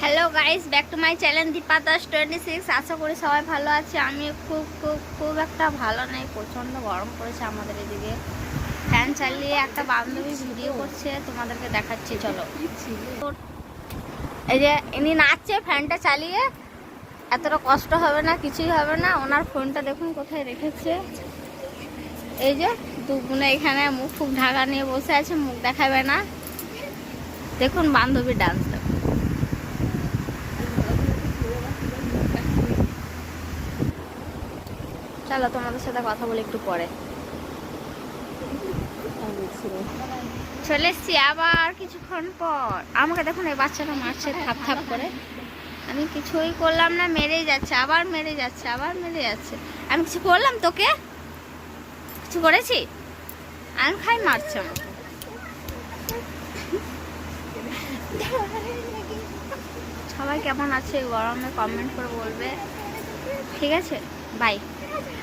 Hello guys back to my channel Dipa Das twenty six আশা করি সবাই ভালো আছে। আমি খুব খুব খুব একটা ভালো নেই। প্রচণ্ড গরম পড়েছে আমাদের এদিকে। ফ্যান চালিয়ে একটা বান্ধবী ভিডিও করছে। তোমাদেরকে দেখাচ্ছি, চলো। এই যে ইনি নাচছে ফ্যানটা চালিয়ে। এতটা কষ্ট হবে না, কিছুই হবে না। ওনার ফোনটা দেখুন কোথায় রেখেছে। এই যে দুগুনে এখানে মুখ ফুক ঢাকা নিয়ে বসে আছে, মুখ দেখাবে না। দেখুন বান্ধবী ডান্স দেখুন চলো, তোমাদের সাথে কথা বলি একটু পরে। চলে এসছি আবার কিছুক্ষণ পর। আমাকে দেখুন, এই বাচ্চাটা মারছে থাপ থাপ করে। আমি কিছুই করলাম না, মেরেই যাচ্ছে, আবার মেরে যাচ্ছে, আবার মেরে যাচ্ছে। আমি কিছু করলাম তোকে? কিছু করেছি? আমি খাই মারছে সবাই কেমন আছে? গরমে কমেন্ট করে বলবে। ঠিক আছে? বাই